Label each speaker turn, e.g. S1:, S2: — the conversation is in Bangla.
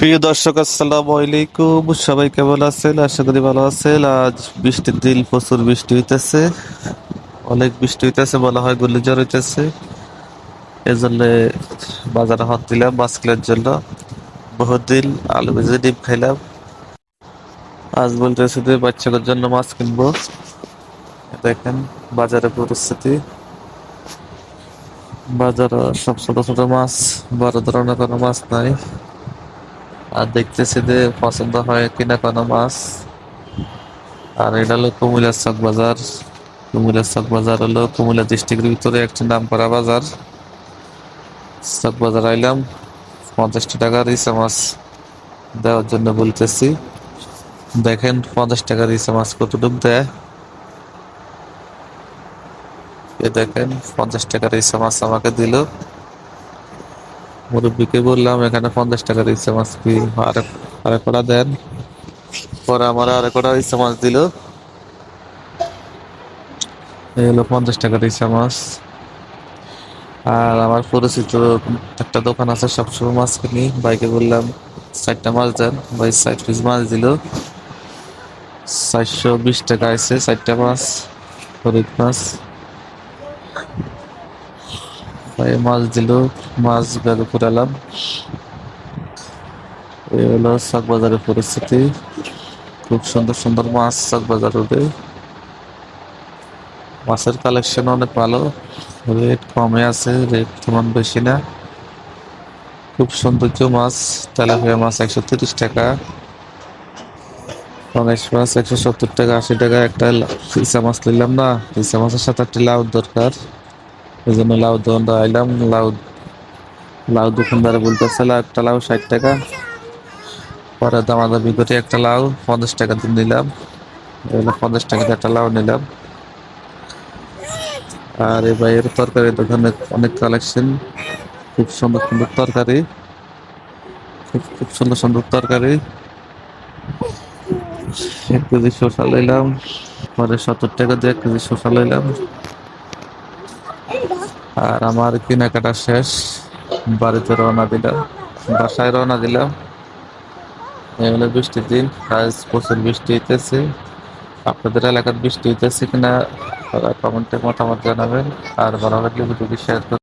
S1: প্রিয় দর্শক, আসসালামু আলাইকুম। সবাই কেমন আছেন? আশা করি ভালো আছেন। আজ বৃষ্টির দিন, প্রচুর বৃষ্টি হইতেছে। অনেক বৃষ্টি হইতেছে, বলা হয় ঘূর্ণিঝড় হইতেছে। এজন্য বাজারে হাত দিলাম, মাছ কেনার জন্য। বহুত দিন আলু ভেজে ডিম খাইলাম। আজ বলতেছে যে বাচ্চাদের জন্য মাছ কিনবো। দেখেন বাজারে পরিস্থিতি। বাজারে সব ছোট ছোট মাছ, বড় ধরনের কোনো মাছ নাই। আর দেখতেছি যে পছন্দ হয় কিনা কোনো মাছ। আর এটা হলো কুমিল্লার চক বাজার। কুমিল্লার চক বাজার হলো কুমিল্লা ডিস্ট্রিক্টের ভিতরে একটি নাম করা বাজার। চক বাজার আইলাম, পঞ্চাশটি টাকার ইসা মাছ দেওয়ার জন্য বলতেছি। দেখেন পঞ্চাশ টাকার ইসা মাছ কতটুক দেয়। এ দেখেন পঞ্চাশ টাকার ইসা মাছ আমাকে দিল। মুরব্বীকে বললাম, এখানে পঞ্চাশ টাকা ইচ্ছা মাছ কি আরেক কটা দেন। পরে আমার আরেক কটা ইচ্ছা মাছ দিল। এই হলো পঞ্চাশ টাকার ইচ্ছা মাছ। আর আমার পরিচিত একটা দোকান আছে, সবসময় মাছ কিনি। বাইকে বললাম, চারটা মাছ দেন। ভাই ষাট পিস মাছ দিল। চারশো বিশ টাকা আছে, চারটা মাছ হরিদ মাছ। ভাই মাছ দিল, মাছ ব্যাগে পুরালাম এই হলো শাক বাজারের পরিস্থিতি। খুব সুন্দর সুন্দর মাছ শাক বাজার উঠে মাছের কালেকশন অনেক ভালো। রেট কমে আছে, রেট তেমন বেশি না। খুব সৌন্দর্য মাছ, তেলাপিয়া মাছ একশো তিরিশ টাকা। পাঙাশ মাছ একশো সত্তর টাকা, আশি টাকা। একটা ইসা মাছ নিলাম না ইসা মাছের সাথে একটা লাউ দরকার। এই জন্য লাউ দোকানটা আইলাম লাউ লাউ দোকানদারে বলতেছিল, একটা লাউ ষাট টাকা। পরে দামাদামি করে একটা লাউ পঞ্চাশ টাকা দিয়ে নিলাম। পঞ্চাশ টাকা একটা লাউ নিলাম। আর এই ভাইয়ের তরকারি দোকানে অনেক কালেকশন। খুব সুন্দর সুন্দর তরকারি। খুব খুব সুন্দর সুন্দর তরকারি। এক কেজি শসা লইলাম। পরে সত্তর টাকা দিয়ে এক কেজি শসা লইলাম। আর আমার কেনাকাটা শেষ। বাড়িতে রওনা দিলাম। বাসায় রওনা দিলাম। এগুলো বৃষ্টির দিন। আজ প্রচুর বৃষ্টি হইতেছে। আপনাদের এলাকার বৃষ্টি হইতেছে কিনা কমেন্টে মতামত জানাবেন। আর ভালো লাগলে ভিডিওটি শেয়ার